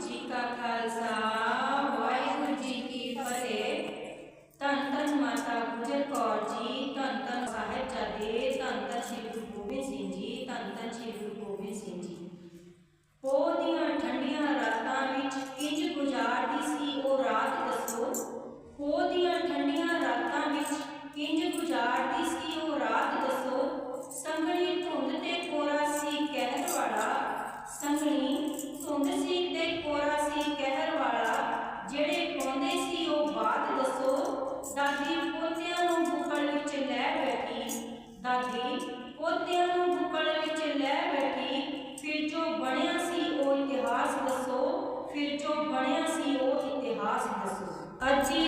ਜੀ ਕਾ ਖਾਲਸਾ, ਵਾਹਿਗੁਰੂ ਜੀ ਕੀ ਫਤਿਹ। ਧੰਨ ਧੰਨ ਮਾਤਾ ਗੁਜਰ ਕੌਰ ਜੀ, ਧੰਨ ਧੰਨ ਸਾਹਿਬ ਜਾਦੇ ਧੰਨ ਧੰਨ ਸ਼੍ਰੀ ਗੁਰੂ ਗੋਬਿੰਦ ਸਿੰਘ ਜੀ, ਧੰਨ ਧੰਨ ਸ਼੍ਰੀ ਗੁਰੂ ਗੋਬਿੰਦ ਸਿੰਘ ਜੀ। ਪੋ ਦੀਆਂ ਠੰਡੀਆਂ 耳机